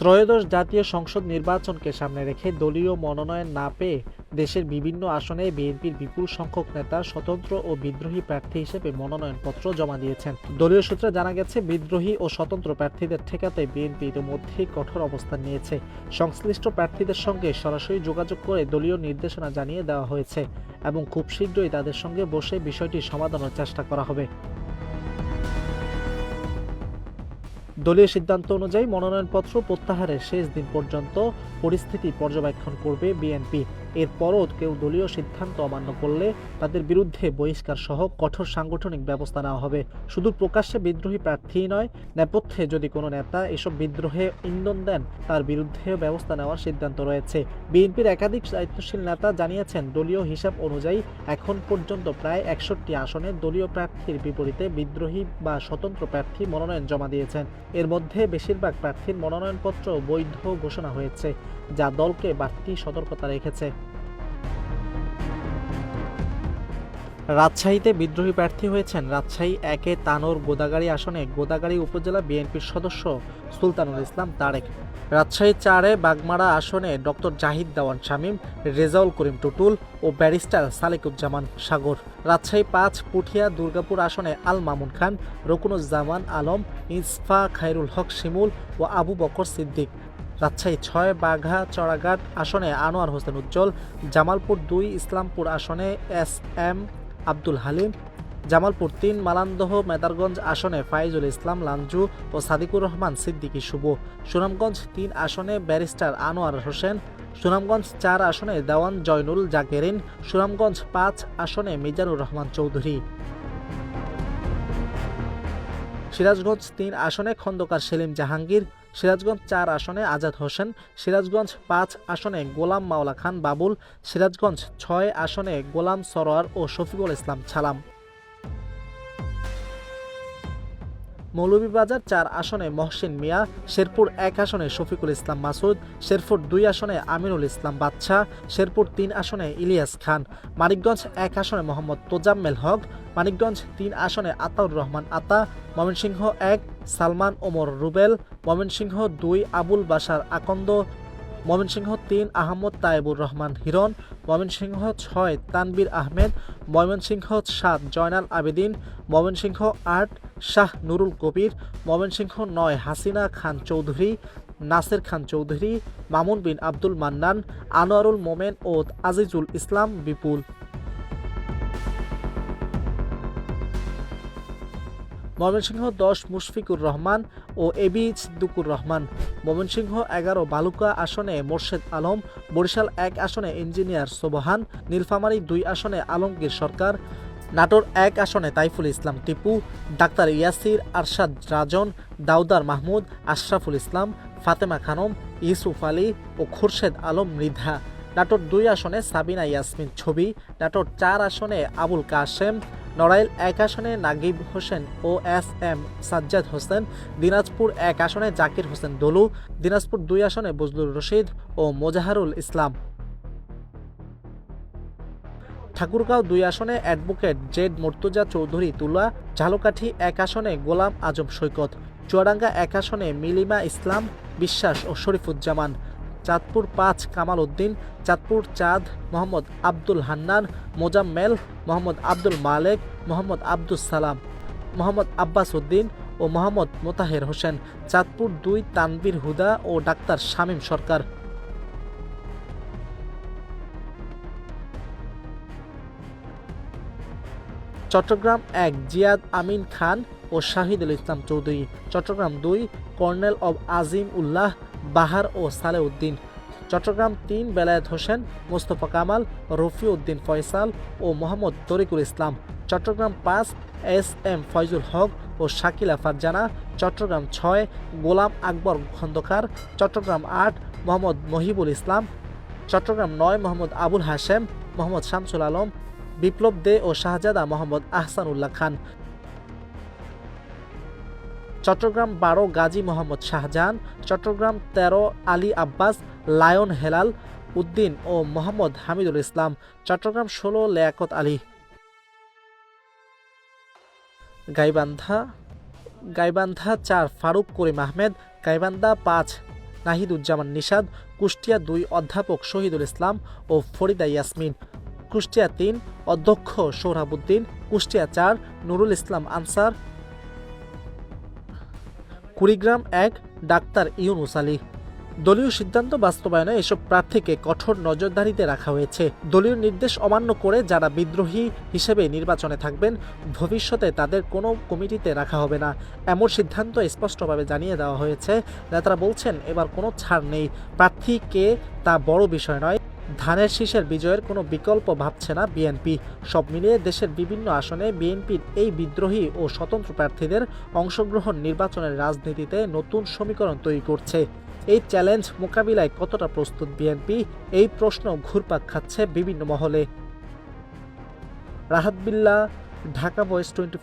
ত্রয়োদশ জাতীয় সংসদ নির্বাচনকে সামনে রেখে দলীয় মনোনয়ন না পেয়ে দেশের বিভিন্ন আসনে বিএনপির বিপুল সংখ্যক নেতা, স্বতন্ত্র ও বিদ্রোহী প্রার্থী হিসেবে মনোনয়নপত্র জমা দিয়েছেন। দলীয় সূত্রে জানা গেছে, বিদ্রোহী ও স্বতন্ত্র প্রার্থীদের ঠেকাতে বিএনপি ইতিমধ্যেই কঠোর অবস্থান নিয়েছে। সংশ্লিষ্ট প্রার্থীদের সঙ্গে সরাসরি যোগাযোগ করে দলীয় নির্দেশনা জানিয়ে দেওয়া হয়েছে এবং খুব শীঘ্রই তাদের সঙ্গে বসে বিষয়টি সমাধানের চেষ্টা করা হবে। দলীয় সিদ্ধান্ত অনুযায়ী মনোনয়নপত্র প্রত্যাহারের শেষ দিন পর্যন্ত পরিস্থিতি পর্যবেক্ষণ করবে বিএনপি। এরপরও কেউ দলীয় সিদ্ধান্ত অমান্য করলে তাদের বিরুদ্ধে বহিষ্কার সহ কঠোর সাংগঠনিক ব্যবস্থা নেওয়া হবে। শুধু প্রকাশ্যে বিদ্রোহী প্রার্থীই নয়, নেপথ্যে যদি কোনো নেতা এসব বিদ্রোহে ইন্ধন দেন, তার বিরুদ্ধেও ব্যবস্থা নেওয়ার সিদ্ধান্ত রয়েছে। বিএনপির একাধিক দায়িত্বশীল নেতা জানিয়েছেন, দলীয় হিসাব অনুযায়ী এখন পর্যন্ত প্রায় একষট্টি আসনে দলীয় প্রার্থীর বিপরীতে বিদ্রোহী বা স্বতন্ত্র প্রার্থী মনোনয়ন জমা দিয়েছেন। এর মধ্যে বেশিরভাগ প্রার্থীর মনোনয়নপত্র বৈধ ঘোষণা হয়েছে যা দলকে বাড়তি সতর্কতা রেখেছে। রাজশাহীতে বিদ্রোহী প্রার্থী হয়েছেন রাজশাহী একে তানোর গোদাগাড়ি আসনে গোদাগাড়ি উপজেলা বিএনপির সদস্য সুলতানুল ইসলাম তারেক। রাজশাহী চারে বাগমারা আসনে ডক্টর জাহিদ দেওয়ান শামীম, রেজাউল করিম টুটুল ও ব্যারিস্টার সালেকুজ্জামান সাগর। রাজশাহী পাঁচ, পুঠিয়া দুর্গাপুর আসনে আল মামুন খান, রকুনুজ্জামান আলম, ইসফা খায়রুল হক শিমুল ও আবু বকর সিদ্দিক। রাজশাহী ছয়, বাঘা চড়াঘাট আসনে আনোয়ার হোসেন উজ্জ্বল, জামালপুর দুই, ইসলামপুর আসনে এস এম আব্দুল হালিম, জামালপুর তিন, মালান্দহ, মেদারগঞ্জ আসনে ফাইজুল ইসলাম, লাঞ্জু ও সাদিকুর রহমান সিদ্দিকী শুভ। সুনামগঞ্জ তিন আসনে ব্যারিস্টার আনোয়ার হোসেন, সুনামগঞ্জ চার আসনে দেওয়ান জয়নুল জাকেরিন, সুনামগঞ্জ পাঁচ আসনে মিজানুর রহমান চৌধুরী। সিরাজগঞ্জ তিন আসনে খন্দকার সেলিম জাহাঙ্গীর সিরাজগঞ্জ চার আসনে আজাদ হোসেন, সিরাজগঞ্জ পাঁচ আসনে গোলাম মাওলা খান বাবুল, সিরাজগঞ্জ ছয় আসনে গোলাম সরোয়ার ও শফিকুল ইসলাম ছালাম। মৌলভীবাজার চার আসনে মহসিন মিয়া, শেরপুর এক আসনে শফিকুল ইসলাম মাসুদ, শেরপুর দুই আসনে আমিনুল ইসলাম বাদশাহ, শেরপুর তিন আসনে ইলিয়াস খান, মানিকগঞ্জ এক আসনে মোহাম্মদ তোজাম্মেল হক, মানিকগঞ্জ তিন আসনে আতাউর রহমান আতা, ময়মনসিংহ এক সালমান ওমর রুবেল, ময়মনসিংহ দুই আবুল বাসার আকন্দ, ময়মনসিংহ তিন আহমদ তায়েবুর রহমান হিরণ, ময়মনসিংহ ছয় তানবির আহমেদ, ময়মনসিংহ সাত জয়নাল আবেদিন, ময়মনসিংহ আট শাহ নুরুল কবির, ময়মনসিংহ নয় হাসিনা খান চৌধুরী, নাসের খান চৌধুরী, মামুন বিন আব্দুল মান্নান, আনোয়ারুল মোমেন ও আজিজুল ইসলাম বিপুল। ময়মনসিংহ দশ মুশফিকুর রহমান ও এবিজ দুকুর রহমান। ময়মনসিংহ এগারো বালুকা আসনে মোর্শেদ আলম, বরিশাল এক আসনে ইঞ্জিনিয়ার সোবহান, নীলফামারী দুই আসনে আলমগীর সরকার নাটোর এক আসনে তাইফুল ইসলাম টিপু, ডাক্তার ইয়াসির আরশাদ রাজন, দাউদার মাহমুদ, আশরাফুল ইসলাম, ফাতেমা খানম, ইউসুফ আলী ও খুরশেদ আলম মৃধা। নাটোর দুই আসনে সাবিনা ইয়াসমিন ছবি, নাটোর চার আসনে আবুল কাশেম, নড়াইল এক আসনে নাগিব হোসেন ও এস এম সাজ্জাদ হোসেন, দিনাজপুর এক আসনে জাকির হোসেন দলু, দিনাজপুর দুই আসনে বজলুর রশিদ ও মোজাহারুল ইসলাম। ঠাকুরগাঁও দুই আসনে অ্যাডভোকেট জেড মর্তুজা চৌধুরী তুলা, ঝালকাঠি এক আসনে গোলাম আজম সৈকত, চুয়াডাঙ্গা এক আসনে মিলিমা ইসলাম বিশ্বাস ও শরীফুজ্জামান, চাঁদপুর পাঁচ কামাল উদ্দিন, চাঁদপুর চাঁদ মোহাম্মদ আব্দুল হান্নান, মোজাম্মেল মোহাম্মদ আব্দুল মালেক, মোহাম্মদ আব্দুল সালাম, মোহাম্মদ আব্বাস উদ্দিন ও মোহাম্মদ মোতাহের হোসেন, চাঁদপুর দুই তানবির হুদা ও ডাক্তার শামীম সরকার। চট্টগ্রাম এক, জিয়াদ আমিন খান ও শাহিদুল ইসলাম চৌধুরী। চট্টগ্রাম দুই, কর্নেল অব আজিম উল্লাহ, বাহার ও সালে উদ্দিন চট্টগ্রাম তিন, বেলায়েত হোসেন, মোস্তফা কামাল রফি উদ্দিন ফয়সাল ও মোহাম্মদ তরিকুল ইসলাম। চট্টগ্রাম পাঁচ, এস এম ফয়জুল হক ও শাকিলা ফারজানা। চট্টগ্রাম ছয়, গোলাম আকবর খন্দকার। চট্টগ্রাম আট, মোহাম্মদ মহিবুল ইসলাম। চট্টগ্রাম নয়, মোহাম্মদ আবুল হাশেম, মোহাম্মদ শামসুল আলম। বিপ্লব দে ও শাহজাদা মোহাম্মদ আহসানুল্লাহ খান। চট্টগ্রাম বারো গাজী মোহাম্মদ শাহজাহান, চট্টগ্রাম তেরো আলী আব্বাস, লায়ন হেলাল উদ্দিন ও মোহাম্মদ হামিদুল ইসলাম, চট্টগ্রাম ষোলো লিয়াকত আলী। গাইবান্ধা গাইবান্ধা চার ফারুক করিম আহমেদ, গাইবান্ধা পাঁচ নাহিদুজ্জামান নিষাদ কুষ্টিয়া দুই অধ্যাপক শহীদুল ইসলাম ও ফরিদা ইয়াসমিন। কুষ্টিয়া তিন, অধ্যক্ষ সোহরাবুদ্দিন, কুষ্টিয়া চার, নুরুল ইসলাম আনসার। কুড়িগ্রাম এক, ডাক্তার ইউনুস আলী। দলীয় সিদ্ধান্ত বাস্তবায়নে এসব প্রার্থীকে কঠোর নজরদারিতে রাখা হয়েছে। দলীয় নির্দেশ অমান্য করে যারা বিদ্রোহী হিসেবে নির্বাচনে থাকবেন, ভবিষ্যতে তাদের কোনো কমিটিতে রাখা হবে না। এমন সিদ্ধান্ত স্পষ্টভাবে জানিয়ে দেওয়া হয়েছে। নেতারা বলছেন, এবার কোনো ছাড় নেই। প্রার্থীকে তা বড় বিষয় নয়। ধানের শীষের বিজয়ের কোনো বিকল্প ভাবছে না বিএনপি। সব মিলিয়ে দেশের বিভিন্ন আসনে বিএনপির এই বিদ্রোহী ও স্বতন্ত্র প্রার্থীদের অংশগ্রহণ নির্বাচনের রাজনীতিতে নতুন সমীকরণ তৈরি করছে। এই চ্যালেঞ্জ মোকাবিলায় কতটা প্রস্তুত বিএনপি? এই প্রশ্ন ঘুরপাক খাচ্ছে বিভিন্ন মহলে। Rahat Billah Dhaka voice twenty